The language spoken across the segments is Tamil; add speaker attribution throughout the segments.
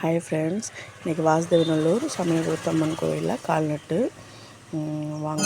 Speaker 1: ஹாய் ஃப்ரெண்ட்ஸ் இன்றைக்கி வாசுதேவநல்லூர் சமயபுரத்தம்மன் கோயிலில் கால்நட்டு வாங்க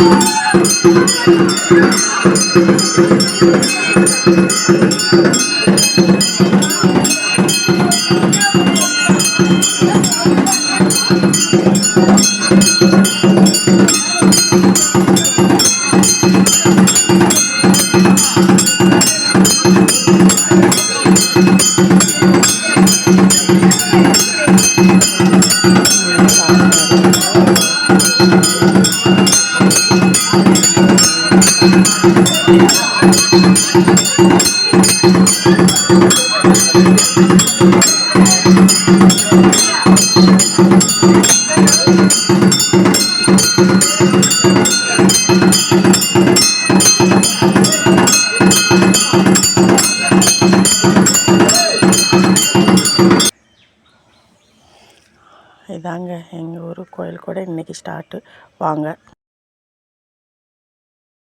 Speaker 1: Thank you. இதாங்க எங்கள் ஊர் கோயில் கூட இன்றைக்கி ஸ்டார்ட்டு. வாங்க.